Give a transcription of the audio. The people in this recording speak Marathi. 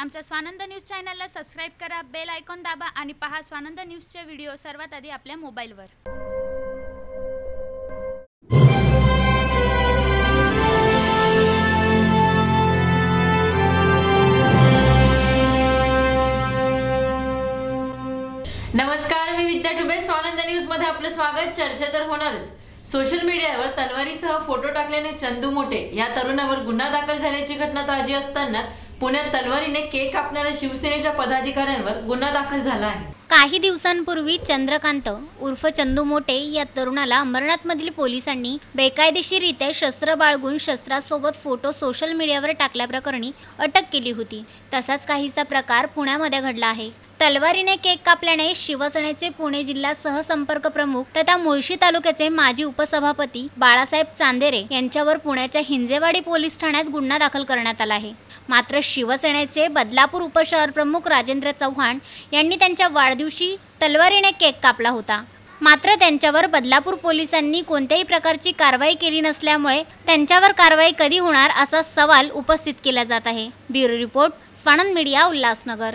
आमच्या स्वानंद न्यूज चॅनलला सबस्क्राईब करा बेल आयकॉन दाबा आणि पहा स्वानंद न्यूजचे व्हिडिओ सर्वात आधी आपल्या मोबाईलवर. नमस्कार मी विद्या टुबे स्वानंद न्यूजमध्ये आपलं स्वागत. चर्चा तर होणारच. सोशल मीडियावर तलवारीसह फोटो टाकल्याने चंदू मोठे या तरुणावर गुन्हा दाखल झाल्याची घटना ताजी असतानाच पुण्यात तलवारीने केक कापणाऱ्या शिवसेनेच्या पदाधिकाऱ्यांवर गुन्हा दाखल झाला आहे. काही दिवसांपूर्वी चंद्रकांत उर्फ चंदू मोटे या तरुणाला अमरनाथमधील पोलिसांनी बेकायदेशीररित्या शस्त्र बाळगून शस्त्रासोबत फोटो सोशल मीडियावर टाकल्याप्रकरणी अटक केली होती. तसाच काहीसा प्रकार पुण्यामध्ये घडला आहे. तलवारीने केक कापल्याने शिवसेनेचे पुणे जिल्हा सहसंपर्क प्रमुख तथा मुळशी तालुक्याचे माजी उपसभापती बाळासाहेब चांदेरे यांच्यावर पुण्याच्या हिंजेवाडी पोलीस ठाण्यात गुन्हा दाखल करण्यात आला आहे. मात्र शिवसेनेचे बदलापूर उपशहर प्रमुख राजेंद्र चव्हाण यांनी त्यांच्या वाढदिवशी तलवारीने केक कापला होता. मात्र त्यांच्यावर बदलापूर पोलिसांनी कोणत्याही प्रकारची कारवाई केली नसल्यामुळे त्यांच्यावर कारवाई कधी होणार असा सवाल उपस्थित केला जात आहे. Bureau report Swanand media Ulhasnagar.